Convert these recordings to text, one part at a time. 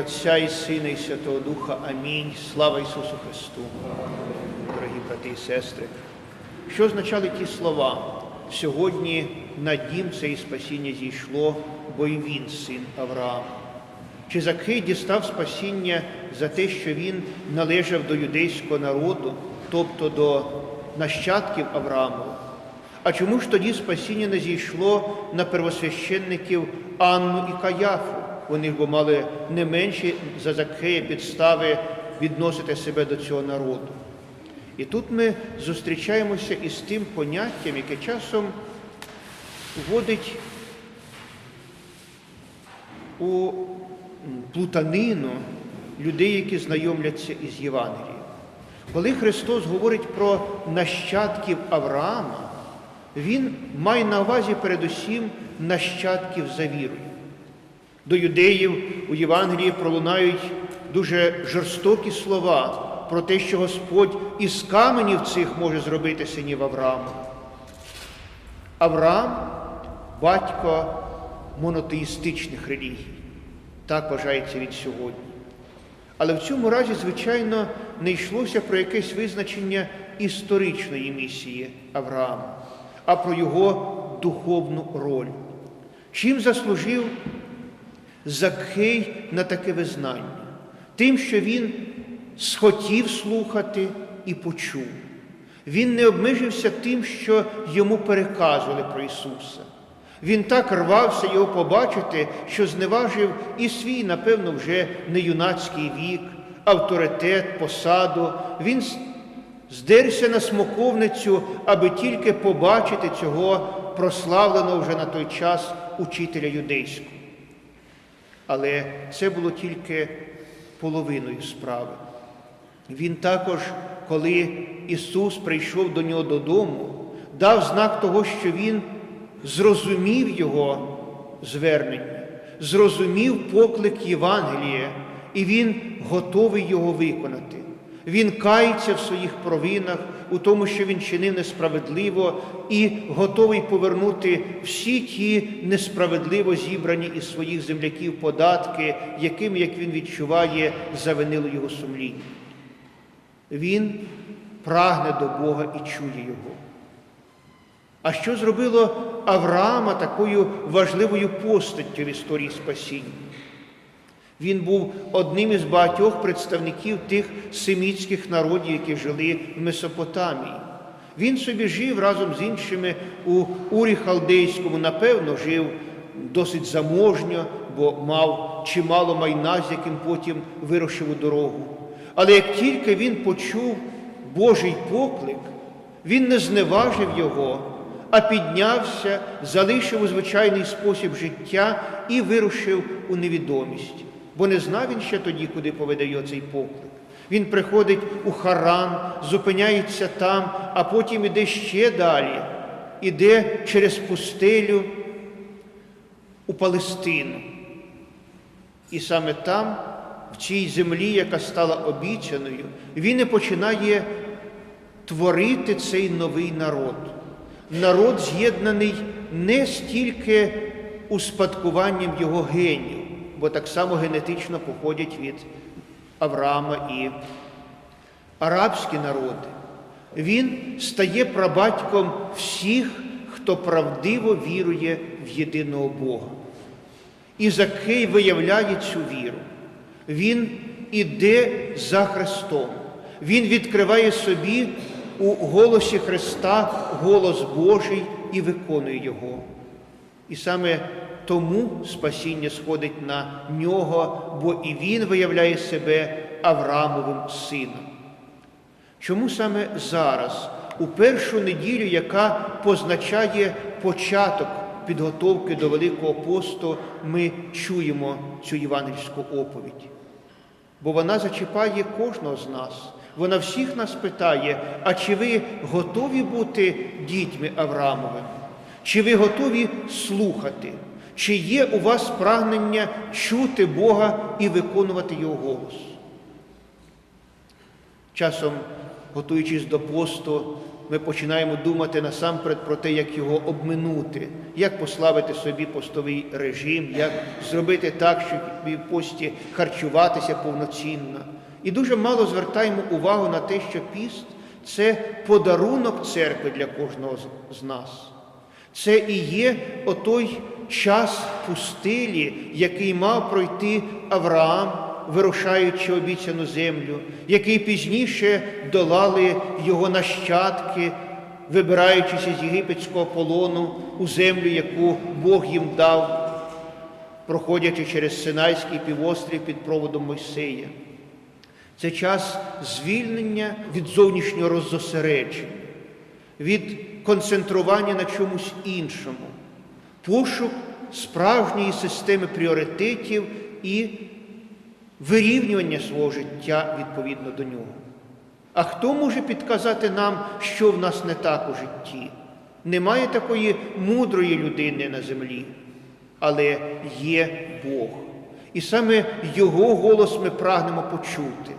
Отця і Сина, і Святого Духа. Амінь. Слава Ісусу Христу. Дорогі брати і сестри. Що означали ті слова? Сьогодні на дім це і спасіння зійшло, бо і він син Авраама. Чи Закхей дістав спасіння за те, що він належав до юдейського народу, тобто до нащадків Авраамова? А чому ж тоді спасіння не зійшло на первосвященників Анну і Каяфу? Вони бо мали не менші за Закхея підстави відносити себе до цього народу. І тут ми зустрічаємося із тим поняттям, яке часом вводить у плутанину людей, які знайомляться із Євангелієм. Коли Христос говорить про нащадків Авраама, Він має на увазі передусім нащадків за вірою. До юдеїв у Євангелії пролунають дуже жорстокі слова про те, що Господь із каменів цих може зробити синів Авраама. Авраам батько монотеїстичних релігій. Так вважається він сьогодні. Але в цьому разі, звичайно, не йшлося про якесь визначення історичної місії Авраама, а про його духовну роль. Чим заслужив Закхей на таке визнання? Тим, що він схотів слухати і почув. Він не обмежився тим, що йому переказували про Ісуса. Він так рвався його побачити, що зневажив і свій, напевно, вже не юнацький вік, авторитет, посаду. Він здерся на смоковницю, аби тільки побачити цього прославленого вже на той час учителя юдейського. Але це було тільки половиною справи. Він також, коли Ісус прийшов до нього додому, дав знак того, що Він зрозумів Його звернення, зрозумів поклик Євангелія, і Він готовий його виконати. Він кається в своїх провинах, у тому, що він чинив несправедливо, і готовий повернути всі ті несправедливо зібрані із своїх земляків податки, якими, як він відчуває, завинило його сумління. Він прагне до Бога і чує Його. А що зробило Авраама такою важливою постаттю в історії спасіння? Він був одним із багатьох представників тих семітських народів, які жили в Месопотамії. Він собі жив разом з іншими у Урі Халдейському, напевно, жив досить заможньо, бо мав чимало майна, з яким потім вирушив у дорогу. Але як тільки він почув Божий поклик, він не зневажив його, а піднявся, залишив у звичайний спосіб життя і вирушив у невідомість. Бо не знав він ще тоді, куди поведе його цей поклик. Він приходить у Харан, зупиняється там, а потім іде ще далі, іде через пустелю у Палестину. І саме там, в цій землі, яка стала обіцяною, він і починає творити цей новий народ. Народ з'єднаний не стільки успадкуванням його генів, бо так само генетично походять від Авраама і арабські народи. Він стає прабатьком всіх, хто правдиво вірує в єдиного Бога. І Закхей виявляє цю віру. Він іде за Христом. Він відкриває собі у голосі Христа голос Божий і виконує Його. І саме тому спасіння сходить на нього, бо і він виявляє себе Авраамовим сином. Чому саме зараз, у першу неділю, яка позначає початок підготовки до Великого посту, ми чуємо цю євангельську оповідь? Бо вона зачіпає кожного з нас. Вона всіх нас питає, а чи ви готові бути дітьми Авраамовими? Чи ви готові слухати? Чи є у вас прагнення чути Бога і виконувати Його голос? Часом, готуючись до посту, ми починаємо думати насамперед про те, як його обминути, як послабити собі постовий режим, як зробити так, щоб в пості харчуватися повноцінно. І дуже мало звертаємо увагу на те, що піст це подарунок церкви для кожного з нас. Це і є отой час пустилі, який мав пройти Авраам, вирушаючи обіцяну землю, який пізніше долали його нащадки, вибираючись із єгипетського полону у землю, яку Бог їм дав, проходячи через Синайський півострів під проводом Мойсея. Це час звільнення від зовнішнього роззосередження, від концентрування на чомусь іншому, пошук справжньої системи пріоритетів і вирівнювання свого життя відповідно до нього. А хто може підказати нам, що в нас не так у житті? Немає такої мудрої людини на землі, але є Бог. І саме Його голос ми прагнемо почути.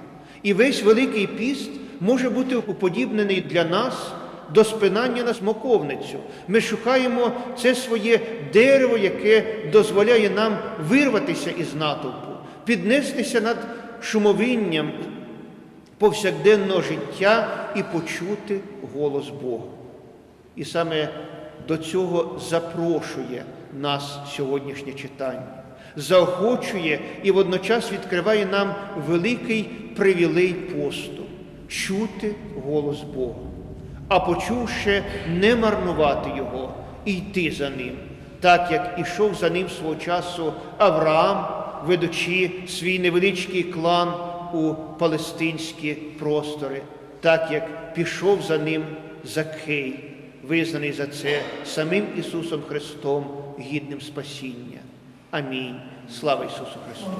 І весь Великий піст може бути уподібнений для нас до спинання на смоковницю. Ми шукаємо це своє дерево, яке дозволяє нам вирватися із натовпу, піднестися над шумовинням повсякденного життя і почути голос Бога. І саме до цього запрошує нас сьогоднішнє читання, заохочує і водночас відкриває нам великий привілей посту чути голос Бога, а почувши, не марнувати його і йти за ним, так як ішов за ним свого часу Авраам, ведучи свій невеличкий клан у палестинські простори, так як пішов за ним Закхей, визнаний за це самим Ісусом Христом, гідним спасіння. Амінь. Слава Ісусу Христу!